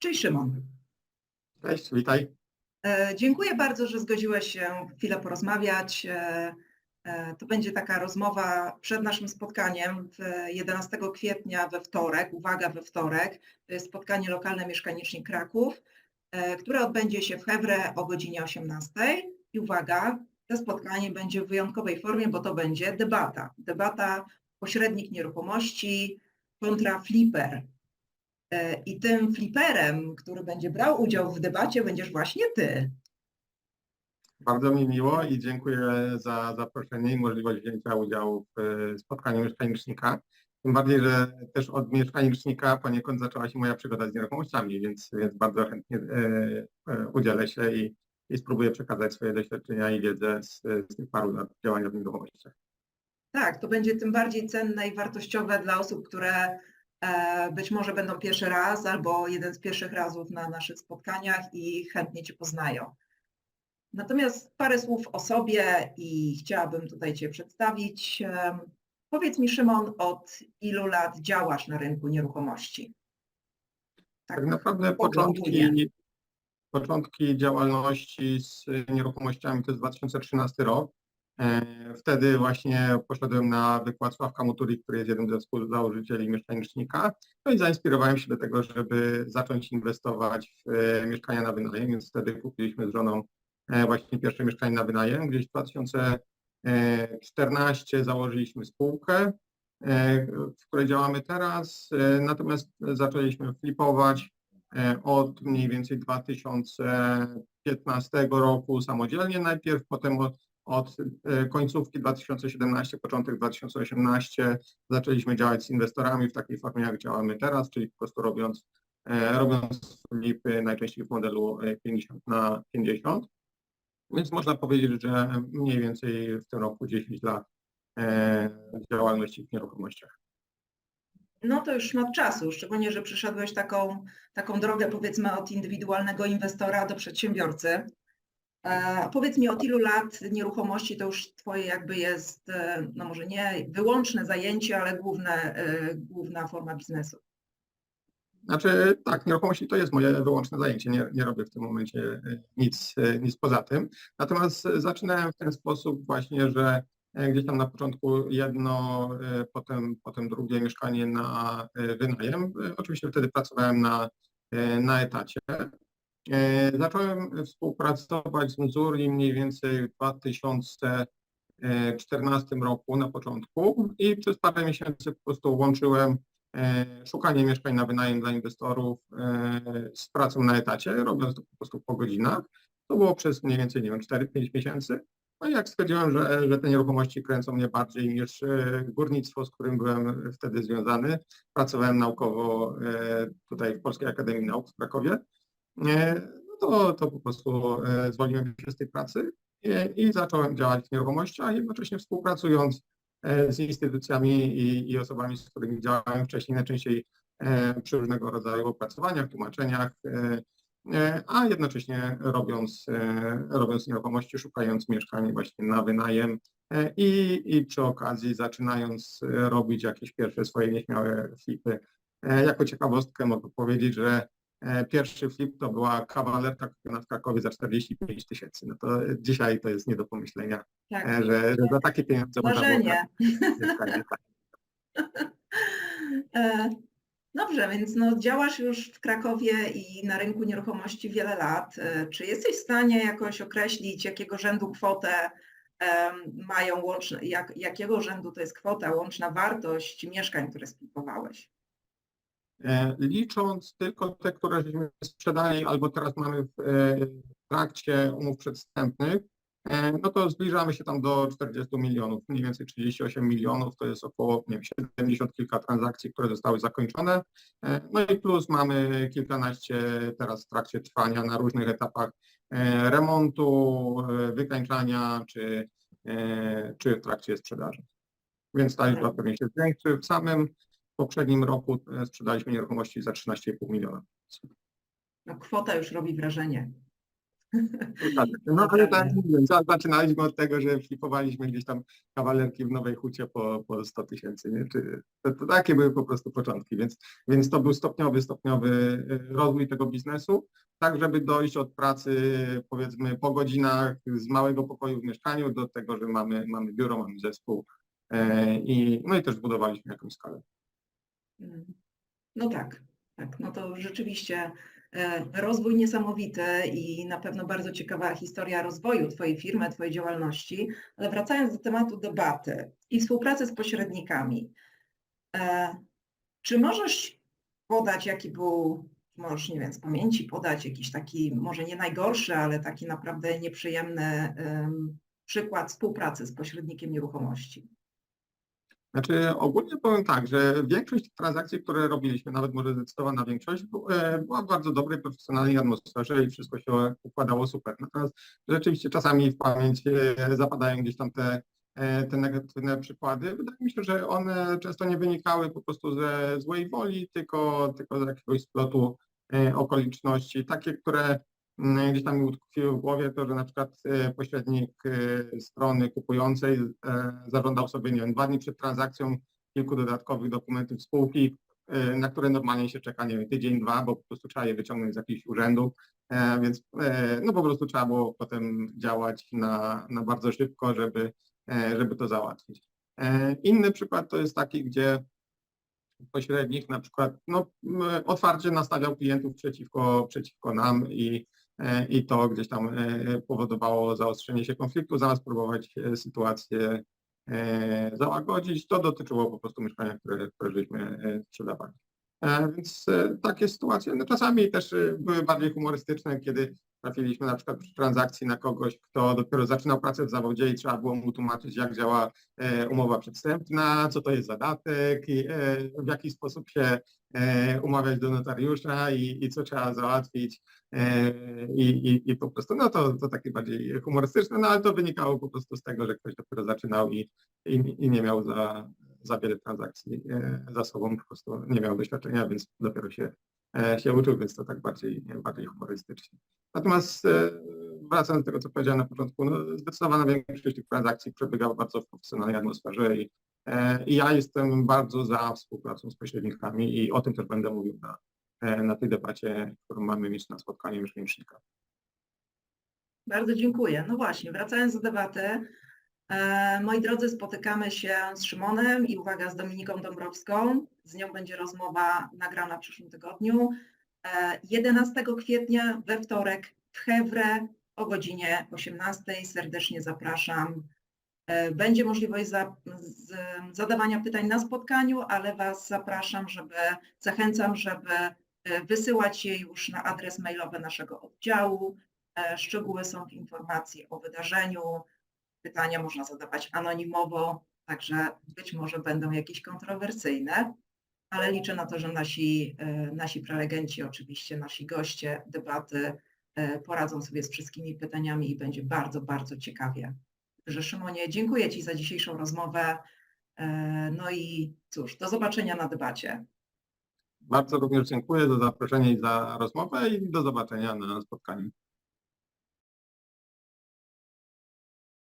Cześć Szymon. Cześć, witaj. E, Dziękuję bardzo, że zgodziłeś się chwilę porozmawiać. E, e, To będzie taka rozmowa przed naszym spotkaniem w 11 kwietnia we wtorek. Uwaga, we wtorek. To jest spotkanie lokalne Mieszkanicznik Kraków, które odbędzie się w Hewre o godzinie 18. I uwaga, to spotkanie będzie w wyjątkowej formie, bo to będzie debata. Debata pośrednik nieruchomości kontra flipper. E, I tym fliperem, który będzie brał udział w debacie, będziesz właśnie ty. Bardzo mi miło i dziękuję za zaproszenie i możliwość wzięcia udziału w e, spotkaniu mieszkanicznika. Tym bardziej, że też od mieszkanicznika poniekąd zaczęła się moja przygoda z nieruchomościami, więc, więc bardzo chętnie e, udzielę się i, i spróbuję przekazać swoje doświadczenia i wiedzę z, z tych paru lat działania w nieruchomościach. Tak, to będzie tym bardziej cenne i wartościowe dla osób, które być może będą pierwszy raz albo jeden z pierwszych razów na naszych spotkaniach i chętnie Cię poznają. Natomiast parę słów o sobie i chciałabym tutaj Cię przedstawić. Em, Powiedz mi, Szymon, od ilu lat działasz na rynku nieruchomości? Tak naprawdę ogólnie. początki, początki działalności z nieruchomościami to jest 2013 rok. E, Wtedy właśnie poszedłem na wykład Sławka Mutuli, który jest jednym ze współzałożycieli mieszkanicznika. No i zainspirowałem się do tego, żeby zacząć inwestować w e, mieszkania na wynajem, więc wtedy kupiliśmy z żoną e, właśnie pierwsze mieszkanie na wynajem. Gdzieś w 2014 założyliśmy spółkę, w której działamy teraz, natomiast zaczęliśmy flipować od mniej więcej 2015 roku samodzielnie najpierw, potem od, od e, końcówki 2017, początek 2018 zaczęliśmy działać z inwestorami w takiej formie, jak działamy teraz, czyli po prostu robiąc, e, robiąc flipy najczęściej w modelu e, 50 na 50. Więc można powiedzieć, że mniej więcej w tym roku 10 lat e, działalności w nieruchomościach. No to już szmat czasu, szczególnie, że przeszedłeś taką, taką drogę powiedzmy od indywidualnego inwestora do przedsiębiorcy. E, powiedz mi, od ilu lat nieruchomości to już Twoje jakby jest, e, no może nie wyłączne zajęcie, ale główne, e, główna forma biznesu? Znaczy tak, nieruchomości to jest moje wyłączne zajęcie, nie, nie robię w tym momencie nic, nic poza tym. Natomiast zaczynałem w ten sposób właśnie, że gdzieś tam na początku jedno, potem, potem drugie mieszkanie na wynajem. Oczywiście wtedy pracowałem na, na etacie. E, Zacząłem współpracować z Missouri mniej więcej w 2014 roku na początku i przez parę miesięcy po prostu łączyłem e, szukanie mieszkań na wynajem dla inwestorów e, z pracą na etacie, robiąc to po prostu po godzinach. To było przez mniej więcej, nie wiem, 4-5 miesięcy. No i jak stwierdziłem, że, że te nieruchomości kręcą mnie bardziej niż górnictwo, z którym byłem wtedy związany, pracowałem naukowo tutaj w Polskiej Akademii Nauk w Krakowie, no to, to po prostu e, zwolniłem się z tej pracy i, i zacząłem działać w nieruchomościach, jednocześnie współpracując e, z instytucjami i, i osobami, z którymi działałem wcześniej, najczęściej e, przy różnego rodzaju opracowaniach, tłumaczeniach, e, e, a jednocześnie robiąc, e, robiąc nieruchomości, szukając mieszkań właśnie na wynajem e, i, i przy okazji zaczynając e, robić jakieś pierwsze swoje nieśmiałe flipy. E, Jako ciekawostkę mogę powiedzieć, że e, pierwszy flip to była kawalerka kupiona w Krakowie za 45 tysięcy. No to dzisiaj to jest nie do pomyślenia, Tak. e, że, że za takie pieniądze można było Marzenie. mieszkanie. Tak. E, Dobrze, więc no, działasz już w Krakowie i na rynku nieruchomości wiele lat. E, Czy jesteś w stanie jakoś określić, jakiego rzędu kwotę mają łączne, jak, jakiego rzędu to jest kwota, łączna wartość mieszkań, które sklipowałeś? E, Licząc tylko te, które żeśmy sprzedali albo teraz mamy w e, trakcie umów przedwstępnych, e, no to zbliżamy się tam do 40 milionów, mniej więcej 38 milionów, to jest około nie wiem, 70 kilka transakcji, które zostały zakończone. No i plus mamy kilkanaście teraz w trakcie trwania na różnych etapach remontu, wykańczania czy, czy w trakcie sprzedaży. Więc ta liczba pewnie się zwiększy. W samym poprzednim roku e, sprzedaliśmy nieruchomości za 13,5 miliona. No, kwota już robi wrażenie. Tak, No ale tak za- zaczynaliśmy od tego, że flipowaliśmy gdzieś tam kawalerki w Nowej Hucie po, po 100 tysięcy, to, to takie były po prostu początki, więc, więc to był stopniowy, stopniowy y, rozwój tego biznesu, tak żeby dojść od pracy powiedzmy po godzinach z małego pokoju w mieszkaniu do tego, że mamy, mamy biuro, mamy zespół e, i, no i też zbudowaliśmy jakąś skalę. No tak, tak. No to rzeczywiście e, rozwój niesamowity i na pewno bardzo ciekawa historia rozwoju Twojej firmy, Twojej działalności. Ale wracając do tematu debaty i współpracy z pośrednikami, e, czy możesz podać, jaki był, możesz, nie wiem, z pamięci podać jakiś taki, może nie najgorszy, ale taki naprawdę nieprzyjemny em, przykład współpracy z pośrednikiem nieruchomości? Znaczy ogólnie powiem tak, że większość transakcji, które robiliśmy, nawet może zdecydowana większość, e, była w bardzo dobrej, profesjonalnej atmosferze i wszystko się układało super. Natomiast rzeczywiście czasami w pamięć e, zapadają gdzieś tam te, e, te negatywne przykłady. Wydaje mi się, że one często nie wynikały po prostu ze złej woli, tylko, tylko z jakiegoś splotu okoliczności, takie, które gdzieś tam mi utkwiły w głowie, to że na przykład e, pośrednik e, strony kupującej e, zażądał sobie, nie wiem, dwa dni przed transakcją kilku dodatkowych dokumentów spółki, na które normalnie się czeka, nie wiem, tydzień, dwa, bo po prostu trzeba je wyciągnąć z jakichś urzędów, e, więc no po prostu trzeba było potem działać na, na bardzo szybko, żeby, żeby to załatwić. Inny przykład to jest taki, gdzie pośrednik na przykład no, otwarcie nastawiał klientów przeciwko, przeciwko nam i, i to gdzieś tam e, powodowało zaostrzenie się konfliktu, zamiast próbować e, sytuację e, załagodzić. To dotyczyło po prostu mieszkania, które, które żeśmy e, sprzedawali. E, Więc e, takie sytuacje, no czasami też e, były bardziej humorystyczne, kiedy trafiliśmy na przykład przy transakcji na kogoś, kto dopiero zaczynał pracę w zawodzie i trzeba było mu tłumaczyć, jak działa e, umowa przedstępna, co to jest zadatek, i, e, w jaki sposób się e, umawiać do notariusza i, i co trzeba załatwić. e, I, i, i po prostu, no to, to takie bardziej humorystyczne, no ale to wynikało po prostu z tego, że ktoś dopiero zaczynał i, i, i nie miał za, za wiele transakcji e, za sobą, po prostu nie miał doświadczenia, więc dopiero się, e, się uczył, więc to tak bardziej, bardziej humorystycznie. Natomiast e, wracając do tego, co powiedziałem na początku, no, zdecydowana większość tych transakcji przebiegała bardzo w profesjonalnej atmosferze i, e, i ja jestem bardzo za współpracą z pośrednikami i o tym też będę mówił na, e, na tej debacie, którą mamy mieć na spotkaniu mieszkanicznika. Bardzo dziękuję. No właśnie, wracając do debaty. E, moi drodzy, spotykamy się z Szymonem i uwaga, z Dominiką Dąbrowską. Z nią będzie rozmowa nagrana w przyszłym tygodniu. E, 11 kwietnia we wtorek w Hewre o godzinie 18. Serdecznie zapraszam. E, Będzie możliwość za, z, zadawania pytań na spotkaniu, ale Was zapraszam, żeby, zachęcam, żeby e, wysyłać je już na adres mailowy naszego oddziału. E, Szczegóły są w informacji o wydarzeniu. Pytania można zadawać anonimowo, także być może będą jakieś kontrowersyjne, ale liczę na to, że nasi, nasi prelegenci, oczywiście nasi goście debaty poradzą sobie z wszystkimi pytaniami i będzie bardzo, bardzo ciekawie. Także Szymonie, dziękuję Ci za dzisiejszą rozmowę. E, No i cóż, do zobaczenia na debacie. Bardzo również dziękuję za zaproszenie i za rozmowę i do zobaczenia na spotkaniu.